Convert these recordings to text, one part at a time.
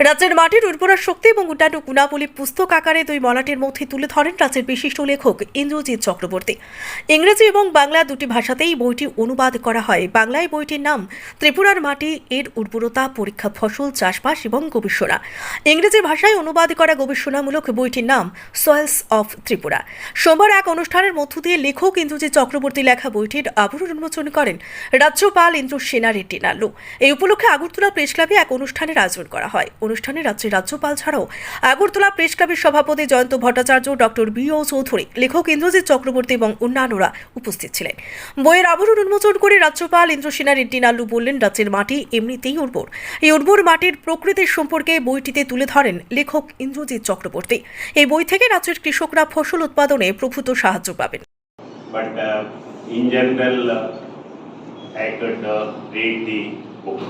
রাজ্যের মাটির উর্বরা শক্তি এবং অন্যান্য গুণাবলী পুস্তক আকারে দুই মলাটের মধ্যে তুলে ধরেন রাজ্যের বিশিষ্ট লেখক ইন্দ্রজিৎ চক্রবর্তী। ইংরেজি এবং বাংলা দুটি ভাষাতেই বইটি অনুবাদ করা হয়। বাংলায় বইটির নাম ত্রিপুরার মাটি, এর উর্বরতা, পরীক্ষা ফসল, চাষবাস এবং গবেষণা। ইংরেজি ভাষায় অনুবাদ করা গবেষণামূলক বইটির নাম সয়েলস অফ ত্রিপুরা। সোমবার এক অনুষ্ঠানের মধ্য দিয়ে লেখক ইন্দ্রজিৎ চক্রবর্তী লেখা বইটির আবরণ উন্মোচন করেন রাজ্যপাল ইন্দ্র সেনা রেড্ডি নাল্লু এই উপলক্ষে আগরতলা প্রেস ক্লাবে এক অনুষ্ঠানের আয়োজন করা হয়। অনুষ্ঠানে রাজ্যের রাজ্যপাল ছাড়াও আগরতলা প্রেস ক্লাবের সভাপতি Joyanta Bhattacharya doctor B O Chowdhury লেখক ইন্দ্রজিৎ চক্রবর্তী এবং অন্যান্যরা উপস্থিত ছিলেন। বইয়ের আবরণ উন্মোচন করে রাজ্যপাল ইন্দ্রসেনা রেড্ডি নাল্লু বললেন রাজ্যের মাটি এমনিতেই উর্বর। এই উর্বর মাটির প্রকৃতির সম্পর্কে বইটিতে তুলে ধরেন লেখক ইন্দ্রজিৎ চক্রবর্তী। এই বই থেকে রাজ্যের কৃষকরা ফসল উৎপাদনে প্রভূত সাহায্য পাবেন। Uh, in general, uh, I could uh, read the book.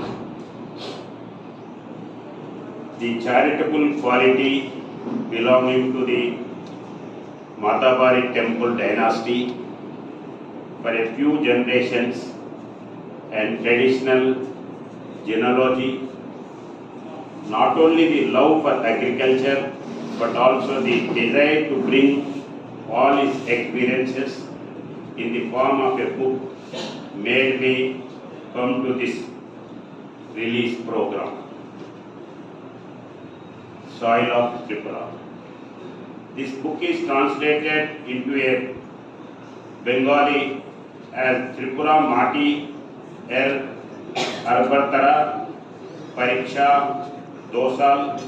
The charitable quality belonging to the Matabari temple dynasty for a few generations and traditional genealogy, not only the love for agriculture but also the desire to bring all his experiences in the form of a book made me come to this release program. Soil of Tripura. This book is translated into a Bengali as Tripura Mati Er Arbartara Pariksha Dosal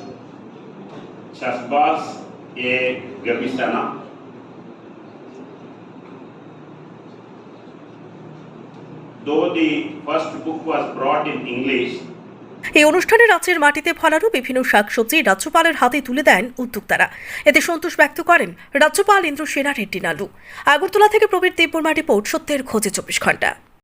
Chasbas A Gabisana. Though the first book was brought in English, এই অনুষ্ঠানে রাজ্যের মাটিতে ফলানো বিভিন্ন শাকসবজি রাজ্যপালের হাতে তুলে দেন উদ্যোক্তারা। এতে সন্তোষ ব্যক্ত করেন রাজ্যপাল ইন্দ্র সেনা রেড্ডি নালু। আগরতলা থেকে প্রবীর দেববর্মা রিপোর্ট, সত্যের খোঁজে চব্বিশ ঘণ্টা।